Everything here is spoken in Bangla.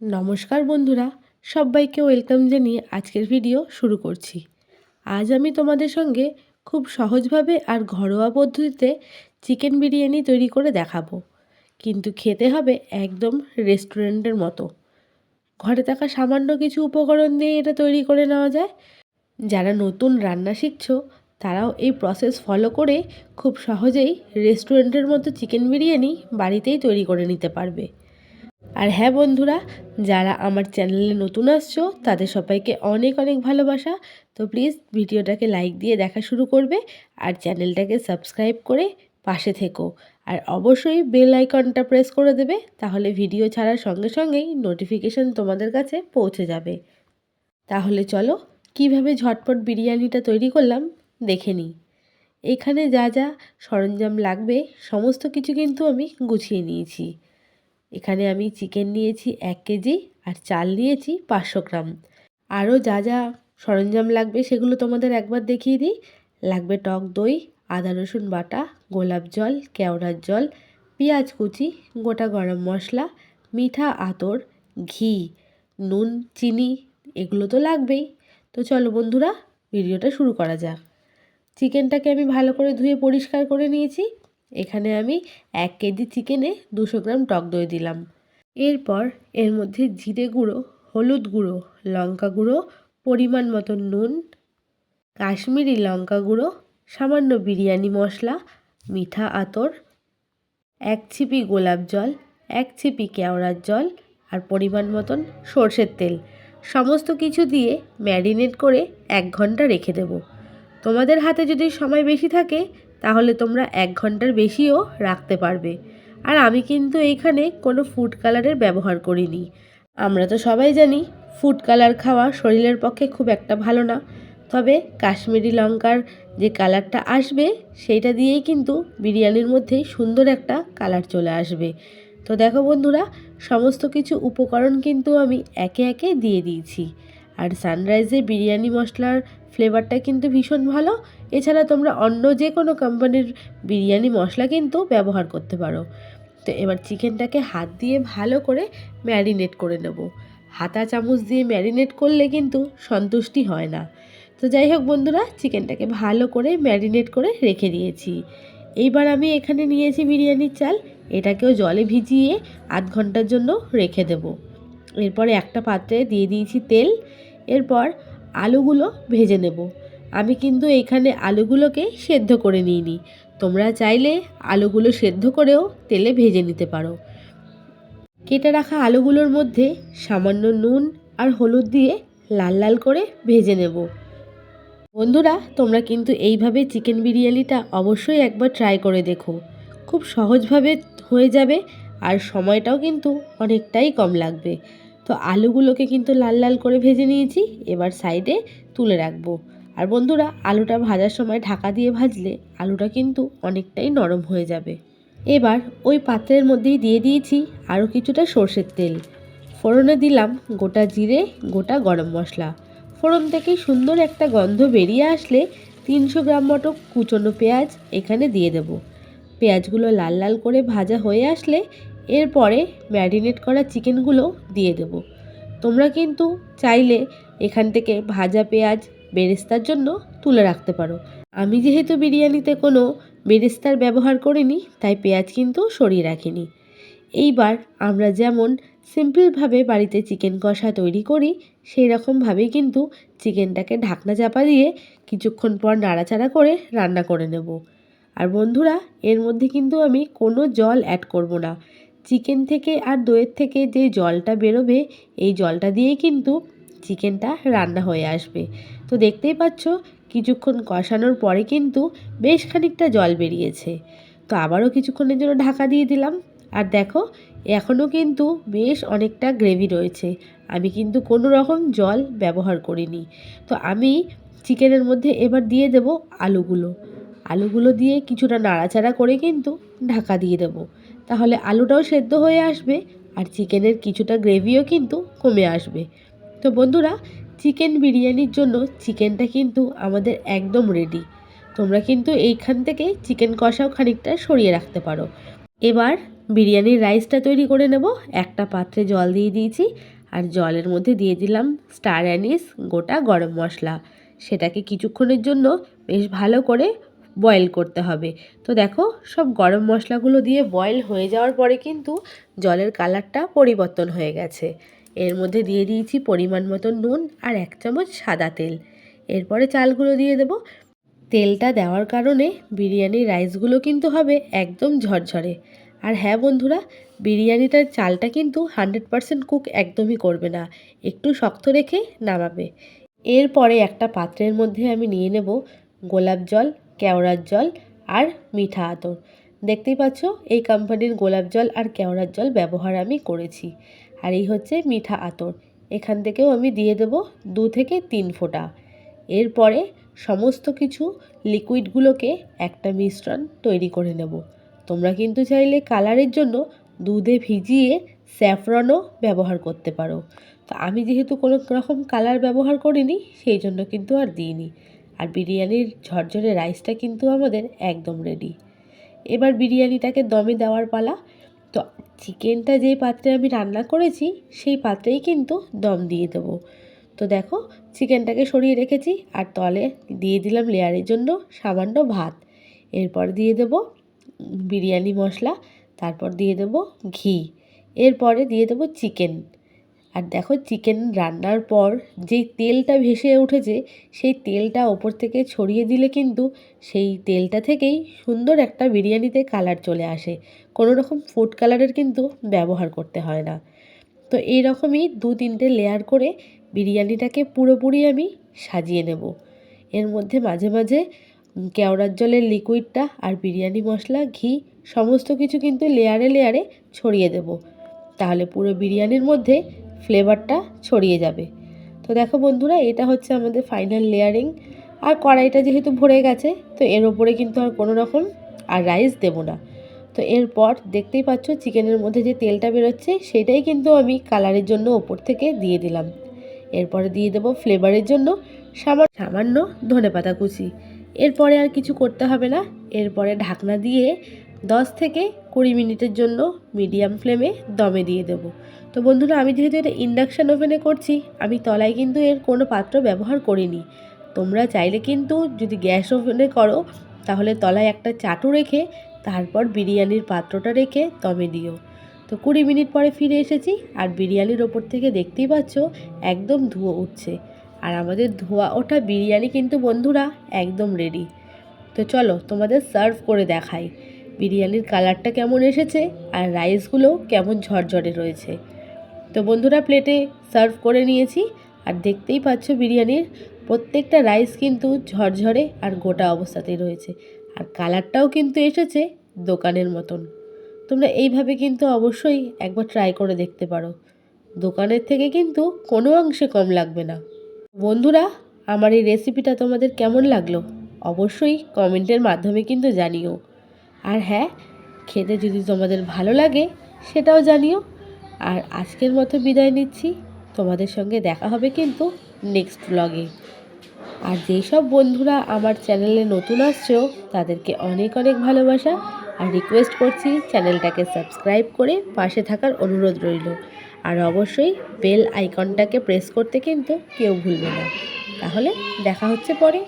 নমস্কার বন্ধুরা, সবাইকে ওয়েলকাম জানিয়ে আজকের ভিডিও শুরু করছি। আজ আমি তোমাদের সঙ্গে খুব সহজভাবে আর ঘরোয়া পদ্ধতিতে চিকেন বিরিয়ানি তৈরি করে দেখাবো। কিন্তু খেতে হবে একদম রেস্টুরেন্টের মতো। ঘরে থাকা সামান্য কিছু উপকরণ দিয়ে এটা তৈরি করে নেওয়া যায়। যারা নতুন রান্না শিখছো, তারাও এই প্রসেস ফলো করে খুব সহজেই রেস্টুরেন্টের মতো চিকেন বিরিয়ানি বাড়িতেই তৈরি করে নিতে পারবে। আর হ্যাঁ বন্ধুরা, যারা আমার চ্যানেলে নতুন আসছো, তাদের সবাইকে অনেক অনেক ভালোবাসা। তো প্লিজ ভিডিওটাকে লাইক দিয়ে দেখা শুরু করবে আর চ্যানেলটাকে সাবস্ক্রাইব করে পাশে থেকো। আর অবশ্যই বেল আইকনটা প্রেস করে দেবে, তাহলে ভিডিও ছাড়ার সঙ্গে সঙ্গেই নোটিফিকেশন তোমাদের কাছে পৌঁছে যাবে। তাহলে চলো, কীভাবে ঝটপট বিরিয়ানিটা তৈরি করলাম, দেখে নিই। এখানে যা যা সরঞ্জাম লাগবে, সমস্ত কিছু কিন্তু আমি গুছিয়ে নিয়েছি। এখানে আমি চিকেন নিয়েছি এক কেজি আর চাল নিয়েছি পাঁচশো গ্রাম। আরও যা যা সরঞ্জাম লাগবে সেগুলো তোমাদের একবার দেখিয়ে দিই। লাগবে টক দই, আদা রসুন বাটা, গোলাপ জল, কেওড়ার জল, পেঁয়াজ কুচি, গোটা গরম মশলা, মিঠা আতর, ঘি, নুন, চিনি, এগুলো তো লাগবেই। তো চলো বন্ধুরা, ভিডিওটা শুরু করা যাক। চিকেনটাকে আমি ভালো করে ধুয়ে পরিষ্কার করে নিয়েছি। এখানে আমি এক কেজি চিকেনে দুশো গ্রাম টক দই দিলাম। এরপর এর মধ্যে জিরে গুঁড়ো, হলুদ গুঁড়ো, লঙ্কা গুঁড়ো, পরিমাণ মতো নুন, কাশ্মীরি লঙ্কা গুঁড়ো, সামান্য বিরিয়ানি মশলা, মিঠা আতর, এক ছিপি গোলাপ জল, এক ছিপি কেওড়ার জল আর পরিমাণ মতন সর্ষের তেল। সমস্ত কিছু দিয়ে ম্যারিনেট করে এক ঘণ্টা রেখে দেব। তোমাদের হাতে যদি সময় বেশি থাকে তাহলে তোমরা এক ঘণ্টার বেশিও রাখতে পারবে। আর আমি কিন্তু এইখানে কোনো ফুড কালারের ব্যবহার করিনি। আমরা তো সবাই জানি ফুড কালার খাওয়া শরীরের পক্ষে খুব একটা ভালো না। তবে কাশ্মীরি লঙ্কার যে কালারটা আসবে, সেইটা দিয়েই কিন্তু বিরিয়ানির মধ্যে সুন্দর একটা কালার চলে আসবে। তো দেখো বন্ধুরা, সমস্ত কিছু উপকরণ কিন্তু আমি একে একে দিয়ে দিয়েছি। আর সানরাইজে বিরিয়ানি মশলার ফ্লেভারটা কিন্তু ভীষণ ভালো। এছাড়া তোমরা অন্য যে কোনো কোম্পানির বিরিয়ানি মশলা কিন্তু ব্যবহার করতে পারো। তো এবার চিকেনটাকে হাত দিয়ে ভালো করে ম্যারিনেট করে নেব। হাতা চামচ দিয়ে ম্যারিনেট করলে কিন্তু সন্তুষ্টি হয় না। তো যাই হোক বন্ধুরা চিকেনটাকে ভালো করে ম্যারিনেট করে রেখে দিয়েছি। এইবার আমি এখানে নিয়েছি বিরিয়ানির চাল। এটাকেও জলে ভিজিয়ে আধ ঘণ্টার জন্য রেখে দেব। এরপরে একটা পাত্রে দিয়ে দিয়েছি তেল। এরপর আলুগুলো ভেজে নেব। আমি কিন্তু এখানে আলুগুলোকে সেদ্ধ করে নিইনি। তোমরা চাইলে আলুগুলো সেদ্ধ করেও তেলে ভেজে নিতে পারো। কেটে রাখা আলুগুলোর মধ্যে সামান্য নুন আর হলুদ দিয়ে লাল লাল করে ভেজে নেব। বন্ধুরা, তোমরা কিন্তু এইভাবে চিকেন বিরিয়ানিটা অবশ্যই একবার ট্রাই করে দেখো। খুব সহজভাবে হয়ে যাবে আর সময়টাও কিন্তু অনেকটাই কম লাগবে। তো আলুগুলোকে কিন্তু লাল লাল করে ভেজে নিয়েছি, এবার সাইডে তুলে রাখব। আর বন্ধুরা, আলুটা ভাজার সময় ঢাকা দিয়ে ভাজলে আলুটা কিন্তু অনেকটাই নরম হয়ে যাবে। এবার ওই পাত্রের মধ্যেই দিয়ে দিয়েছি আরও কিছুটা সর্ষের তেল। ফোড়নে দিলাম গোটা জিরে, গোটা গরম মশলা। ফোড়ন থেকে সুন্দর একটা গন্ধ বেরিয়ে আসলে তিনশো গ্রাম মতো কুচনো পেঁয়াজ এখানে দিয়ে দেব। পেঁয়াজগুলো লাল লাল করে ভাজা হয়ে আসলে এরপরে ম্যারিনেট করা চিকেনগুলো দিয়ে দেব। তোমরা কিন্তু চাইলে এখান থেকে ভাজা পেঁয়াজ, বেরেস্তার জন্য তুলে রাখতে পারো। আমি যেহেতু বিরিয়ানিতে কোনো বেরেস্তার ব্যবহার করিনি, তাই পেঁয়াজ কিন্তু সরিয়ে রাখিনি। এইবার আমরা যেমন সিম্পলভাবে বাড়িতে চিকেন কষা তৈরি করি সেই রকমভাবেই কিন্তু চিকেনটাকে ঢাকনা চাপা দিয়ে কিছুক্ষণ পর নাড়াচাড়া করে রান্না করে নেব। আর বন্ধুরা, এর মধ্যে কিন্তু আমি কোনো জল অ্যাড করব না। চিকেন থেকে আর দইয়ের থেকে যে জলটা বেরোবে, এই জলটা দিয়েই কিন্তু চিকেনটা রান্না হয়ে আসবে। তো দেখতেই পাচ্ছ, কিছুক্ষণ কষানোর পরে কিন্তু বেশ খানিকটা জল বেরিয়েছে। তো আবারও কিছুক্ষণের জন্য ঢাকা দিয়ে দিলাম। আর দেখো, এখনও কিন্তু বেশ অনেকটা গ্রেভি রয়েছে। আমি কিন্তু কোনো রকম জল ব্যবহার করিনি। তো আমি চিকেনের মধ্যে এবার দিয়ে দেব আলুগুলো। আলুগুলো দিয়ে কিছুটা নাড়াচাড়া করে কিন্তু ঢাকা দিয়ে দেব। তাহলে আলুটাও সেদ্ধ হয়ে আসবে আর চিকেনের কিছুটা গ্রেভিও কিন্তু কমে আসবে। তো বন্ধুরা, চিকেন বিরিয়ানির জন্য চিকেনটা কিন্তু আমাদের একদম রেডি তোমরা কিন্তু এইখান থেকে চিকেন কষাও খানিকটা সরিয়ে রাখতে পারো। এবার বিরিয়ানির রাইসটা তৈরি করে নেব। একটা পাত্রে জল দিয়ে দিয়েছি আর জলের মধ্যে দিয়ে দিলাম স্টার অ্যানিস গোটা গরম মশলা। সেটাকে কিছুক্ষণের জন্য বেশ ভালো করে বয়েল করতে হবে। তো দেখো, সব গরম মশলাগুলো দিয়ে বয়েল হয়ে যাওয়ার পরে কিন্তু জলের কালারটা পরিবর্তন হয়ে গেছে। এর মধ্যে দিয়ে দিয়েছি পরিমাণ মতো নুন আর এক চামচ সাদা তেল। এরপরে চালগুলো দিয়ে দেবো। তেলটা দেওয়ার কারণে বিরিয়ানির রাইসগুলো কিন্তু হবে একদম ঝরঝরে। আর হ্যাঁ বন্ধুরা, বিরিয়ানিটার চালটা কিন্তু হান্ড্রেড পারসেন্ট কুক একদমই করবে না। একটু শক্ত রেখে নামাবে। এরপরে একটা পাত্রের মধ্যে আমি নিয়ে নেব গোলাপ জল কেওড়ার জল আর মিঠা আতর। দেখতেই পাচ্ছ, এই কোম্পানির গোলাপ জল আর কেওড়ার জল ব্যবহার আমি করেছি। আর এই হচ্ছে মিঠা আতর। এখান থেকেও আমি দিয়ে দেব দু থেকে তিন ফোঁটা। এরপরে সমস্ত কিছু লিকুইডগুলোকে একটা মিশ্রণ তৈরি করে নেব। তোমরা কিন্তু চাইলে কালারের জন্য দুধে ভিজিয়ে স্যাফরনও ব্যবহার করতে পারো। তো আমি যেহেতু কোনো রকম কালার ব্যবহার করিনি, সেই জন্য কিন্তু আর দিইনি। আর বিরিয়ানির ঝরঝরে রাইসটা কিন্তু আমাদের একদম রেডি এবার বিরিয়ানিটাকে দমে দেওয়ার পালা। তো চিকেনটা যেই পাত্রে আমি রান্না করেছি, সেই পাত্রেই কিন্তু দম দিয়ে দেবো। তো দেখো, চিকেনটাকে সরিয়ে রেখেছি আর তলে দিয়ে দিলাম লেয়ারের জন্য সামান্য ভাত। এরপর দিয়ে দেব বিরিয়ানি মশলা, তারপর দিয়ে দেব ঘি। এরপরে দিয়ে দেব চিকেন। আর দেখো চিকেন রান্নার পর যেই তেলটা ভেসে উঠেছে, সেই তেলটা ওপর থেকে ছড়িয়ে দিলে কিন্তু সেই তেলটা থেকেই সুন্দর একটা বিরিয়ানিতে কালার চলে আসে। কোনো রকম ফুড কালারের কিন্তু ব্যবহার করতে হয় না। তো এই রকমই দু তিনটে লেয়ার করে বিরিয়ানিটাকে পুরোপুরি আমি সাজিয়ে নেব। এর মধ্যে মাঝে মাঝে কেওড়ার জলের লিকুইডটা আর বিরিয়ানি মশলা, ঘি, সমস্ত কিছু কিন্তু লেয়ারে লেয়ারে ছড়িয়ে দেব। তাহলে পুরো বিরিয়ানির মধ্যে ফ্লেভারটা ছড়িয়ে যাবে। তো দেখো বন্ধুরা, এটা হচ্ছে আমাদের ফাইনাল লেয়ারিং আর কড়াইটা যেহেতু ভরে গেছে, তো এর ওপরে কিন্তু আর কোনো রকম আর রাইস দেবো না। তো এরপর দেখতেই পাচ্ছ চিকেনের মধ্যে যে তেলটা বেরোচ্ছে, সেটাই কিন্তু আমি কালারের জন্য ওপর থেকে দিয়ে দিলাম। এরপরে দিয়ে দেবো ফ্লেভারের জন্য সামান্য সামান্য ধনে পাতা কুচি। এরপরে আর কিছু করতে হবে না। এরপরে ঢাকনা দিয়ে দশ থেকে কুড়ি মিনিটের জন্য মিডিয়াম ফ্লেমে দমে দিয়ে দেব। তো বন্ধুরা, আমি যেহেতু এটা ইন্ডাকশান ওভেনে করছি, আমি তলায় কিন্তু এর কোনো পাত্র ব্যবহার করিনি। তোমরা চাইলে কিন্তু যদি গ্যাস ওভেনে করো, তাহলে তলায় একটা চাটু রেখে তারপর বিরিয়ানির পাত্রটা রেখে দমে দিও। তো কুড়ি মিনিট পরে ফিরে এসেছি, আর বিরিয়ানির ওপর থেকে দেখতেই পাচ্ছ একদম ধুয়ো উঠছে। আর আমাদের ধোয়া ওঠা বিরিয়ানি কিন্তু বন্ধুরা একদম রেডি তো চলো তোমাদের সার্ভ করে দেখাই। বিরিয়ানির কালারটা কেমন এসেছে আর রাইসগুলো কেমন ঝরঝরে রয়েছে। তো বন্ধুরা, প্লেটে সার্ভ করে নিয়েছি আর দেখতেই পাচ্ছ বিরিয়ানির প্রত্যেকটা রাইস কিন্তু ঝরঝরে আর গোটা অবস্থাতেই রয়েছে। আর কালারটাও কিন্তু এসেছে দোকানের মতন। তোমরা এইভাবে কিন্তু অবশ্যই একবার ট্রাই করে দেখতে পারো। দোকানের থেকে কিন্তু কোনো অংশে কম লাগবে না। বন্ধুরা, আমার এই রেসিপিটা তোমাদের কেমন লাগল? অবশ্যই কমেন্টের মাধ্যমে কিন্তু জানিও। আর হ্যাঁ খেতে যদি তোমাদের ভালো লাগে, সেটাও জানিও। আর আজকের মতো বিদায় নিচ্ছি। তোমাদের সঙ্গে দেখা হবে কিন্তু নেক্সট ব্লগে আর যেসব বন্ধুরা আমার চ্যানেলে নতুন আসছো, তাদেরকে অনেক অনেক ভালোবাসা। আর রিকোয়েস্ট করছি চ্যানেলটাকে সাবস্ক্রাইব করে পাশে থাকার অনুরোধ রইল। আর অবশ্যই বেল আইকনটাকে প্রেস করতে কিন্তু কেউ ভুলবে না। তাহলে দেখা হচ্ছে পরে।